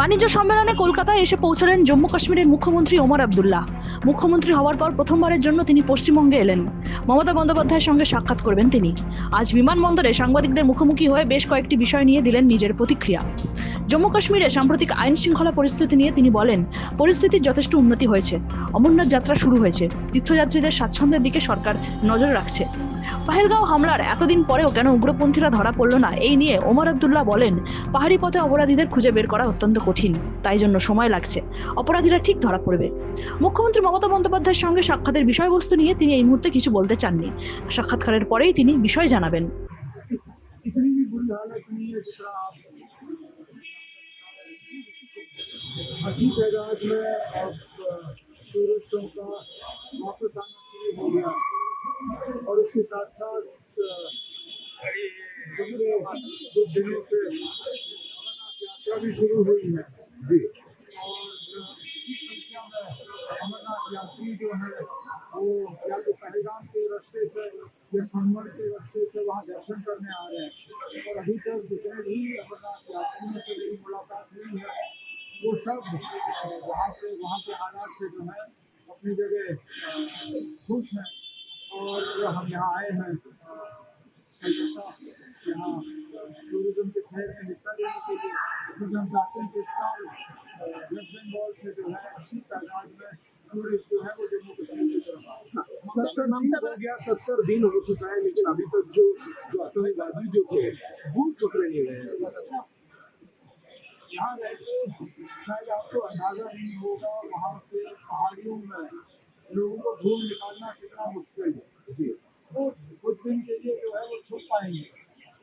বাণিজ্য সম্মেলনে কলকাতায় এসে পৌঁছালেন জম্মু কাশ্মীরের মুখ্যমন্ত্রী ওমর আবদুল্লাহ মুখ্যমন্ত্রী হওয়ার পর প্রথমবারের জন্য তিনি পশ্চিমবঙ্গে এলেন মমতা বন্দ্যোপাধ্যায়ের সঙ্গে সাক্ষাৎ করবেন তিনি আজ বিমানবন্দরে সাংবাদিকদের মুখোমুখি হয়ে বেশ কয়েকটি বিষয় নিয়ে দিলেন নিজের প্রতিক্রিয়া জম্মু কাশ্মীরে সাম্প্রতিক আইন শৃঙ্খলা পরিস্থিতি নিয়ে তিনি বলেন পরিস্থিতির যথেষ্ট উন্নতি হয়েছে অমরনাথ যাত্রা শুরু হয়েছে তীর্থযাত্রীদের স্বাচ্ছন্দ্যের দিকে সরকার নজর রাখছে পাহেলগাঁও হামলার এতদিন পরেও কেন উগ্রপন্থীরা ধরা পড়ল না এই নিয়ে ওমর আবদুল্লাহ বলেন পাহাড়ি পথে অপরাধীদের খুঁজে বের করা অত্যন্ত কঠিন তাই জন্য সময় লাগছে অপরাধীরা ঠিক ধরা পড়বে মুখ্যমন্ত্রী মমতা বন্দ্যোপাধ্যায়ের সঙ্গে সাক্ষাতের বিষয়বস্তু নিয়ে তিনি এই মুহূর্তে কিছু বলতে চাননি সাক্ষাৎকারের পরেই তিনি বিষয় জানাবেন अच्छी तादाद में अब टूरिस्टों का वापस आना शुरू हो गया और उसके साथ साथ गुजरे कुछ दिनों से अमरनाथ यात्रा भी शुरू हुई है जी और संख्या में अमरनाथ यात्री जो है वो या तो पहलगाम के रास्ते से या सांवर के रास्ते से वहाँ दर्शन करने आ रहे हैं और अभी तक जितने भी अपना यात्रियों से मेरी मुलाकात हुई है वो सब वहाँ से वहाँ के हालात से जो है अपनी जगह खुश हैं और हम यहाँ आए हैं कलकत्ता यहाँ टूरिज्म के खेल में हिस्सा लेने के लिए क्योंकि हम चाहते हैं कि इस साल वेस्ट बंगाल से जो है अच्छी तादाद में टूरिस्ट जो है गया सत्तर दिन हो चुका है लेकिन अभी तक जो जो आतंकवादी जो थे वो पकड़े नहीं गए यहाँ रहते शायद आपको अंदाजा नहीं होगा वहाँ पे पहाड़ियों में लोगों को ढूंढ निकालना कितना मुश्किल है जी वो तो कुछ दिन के लिए जो है वो छुप पाएंगे